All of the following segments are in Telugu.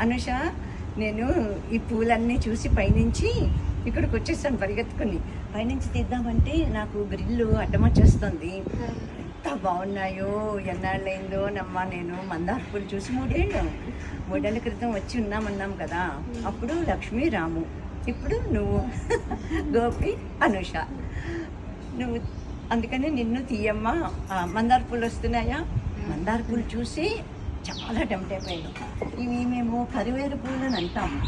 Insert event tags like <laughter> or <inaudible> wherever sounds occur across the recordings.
అనుష నేను ఈ పూలన్నీ చూసి పైనుంచి ఇక్కడికి వచ్చేసాను పరిగెత్తుకుని. పైనుంచి తీద్దామంటే నాకు గ్రిల్లు అడ్డమొచ్చేస్తుంది. ఎంత బాగున్నాయో ఎన్నాళ్ళైందో నమ్మా నేను. మందార పూలు చూసి మూడేళ్ళు మూడేళ్ళ క్రితం వచ్చి ఉన్నామన్నాం కదా. అప్పుడు లక్ష్మీ రాము ఇప్పుడు నువ్వు. <laughs> గోపి అనుష. నువ్వు అందుకని నిన్ను తీయమ్మా. మందార పూలు వస్తున్నాయా? మందార పూలు చూసి చాలా టెంప్ట్ అయిపోయాను ఇవి మేము కరివేరు పూలు అని అంటాం.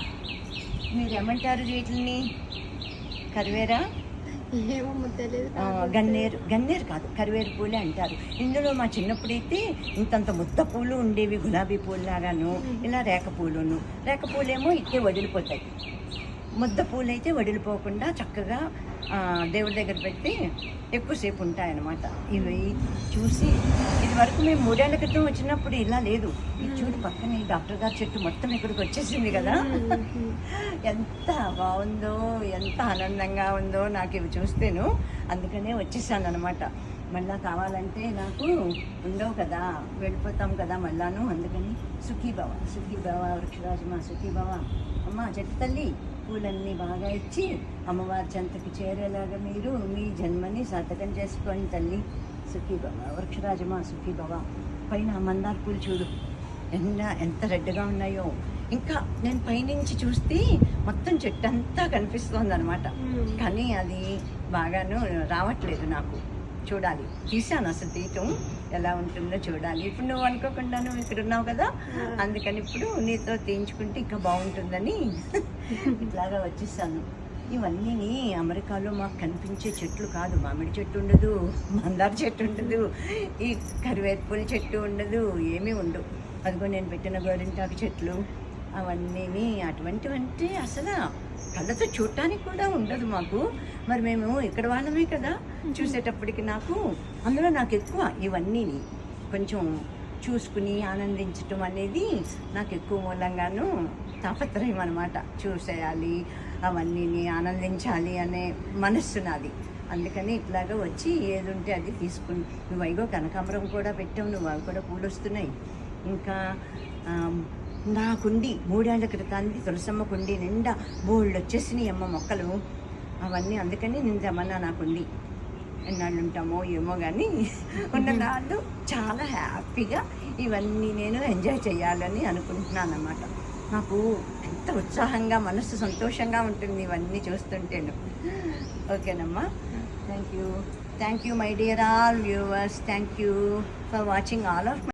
మీరు ఏమంటారు వీటిని? కరివేరా? ఏమో తెలియదు. ఆ, గన్నేరు. గన్నేరు కాదు కరివేరు పూలే అంటారు. ఇందులో మా చిన్నప్పుడైతే ఇంతంత ముద్ద పూలు ఉండేవి గులాబీ పూలు లాగాను ఇలా రేఖ పూలును. రేఖ పూలేమో ఇట్టే వదిలిపోతాయి. ముద్ద పూలు అయితే వదిలిపోకుండా చక్కగా దేవుడి దగ్గర పెట్టి ఎక్కువసేపు ఉంటాయన్నమాట. ఇవి చూసి ఇది వరకు మేము మూడేళ్ళ క్రితం వచ్చినప్పుడు ఇలా లేదు. ఇది చూడు పక్కన ఈ డాక్టర్ గారి చెట్టు మొత్తం ఇక్కడికి వచ్చేసింది కదా. <laughs> ఎంత బాగుందో ఎంత ఆనందంగా ఉందో నాకు ఇవి చూస్తేను. అందుకనే వచ్చేసాను అనమాట మళ్ళా కావాలంటే నాకు ఉండవు కదా వెళ్ళిపోతాం కదా మళ్ళాను. అందుకని సుఖీభవ సుఖీభవ వృక్షరాజమా సుఖీభవ. అమ్మ చెట్టు తల్లి పూలన్నీ బాగా ఇచ్చి అమ్మవారి చెంతకి చేరేలాగా మీరు మీ జన్మని సార్థకం చేసుకోండి తల్లి. సుఖీభవ వృక్షరాజమా సుఖీభవ పైన మందార పూలు చూడు. ఎండ ఎంత రెడ్గా ఉన్నాయో. ఇంకా నేను పైనుంచి చూస్తే మొత్తం చెట్టు అంతా కనిపిస్తుంది అనమాట కానీ అది బాగాను రావట్లేదు నాకు. చూడాలి. తీసాను అసలు తీయటం ఎలా ఉంటుందో చూడాలి. ఇప్పుడు నువ్వు అనుకోకుండా నువ్వు ఇక్కడ ఉన్నావు కదా అందుకని ఇప్పుడు నీతో తీయించుకుంటే ఇంకా బాగుంటుందని <laughs> ఇట్లాగా వచ్చేసాను. ఇవన్నీ అమెరికాలో మాకు కనిపించే చెట్లు కాదు. మామిడి చెట్టు ఉండదు మందార చెట్టు ఉండదు ఈ కరివేపుల చెట్టు ఉండదు ఏమీ ఉండవు. అదిగో నేను పెట్టిన గోరింటాకు చెట్లు. అవన్నీ అటువంటివంటే అసలు కళ్ళతో చూడటానికి కూడా ఉండదు మాకు. మరి మేము ఇక్కడ వాళ్ళమే కదా చూసేటప్పటికి నాకు. అందులో నాకు ఎక్కువ ఇవన్నీ కొంచెం చూసుకుని ఆనందించటం అనేది నాకు ఎక్కువ మూలంగాను తాపత్రయం అనమాట చూసేయాలి అవన్నీ ఆనందించాలి అనే మనస్సు నాది. అందుకని ఇట్లాగా వచ్చి ఏది ఉంటే అది తీసుకుని నువ్వు అయిగో కనకాంబరం కూడా పెట్టావు నువ్వు అవి కూడా పూలు వస్తున్నాయి ఇంకా నా కుండి మూడేళ్ళ క్రితానికి తులసమ్మ కుండి నిండా బోళ్ళు వచ్చేసినాయి అమ్మ మొక్కలు. అవన్నీ అందుకని నేను తెమ్మన్నా నా కుండి. ఎన్నాళ్ళు ఉంటామో ఏమో కానీ ఉన్న నాళ్ళు చాలా హ్యాపీగా ఇవన్నీ నేను ఎంజాయ్ చేయాలని అనుకుంటున్నాను అన్నమాట నాకు ఎంత ఉత్సాహంగా మనసు సంతోషంగా ఉంటుంది ఇవన్నీ చూస్తుంటేను. ఓకేనమ్మా? Thank you thank you my dear all viewers thank you for watching all of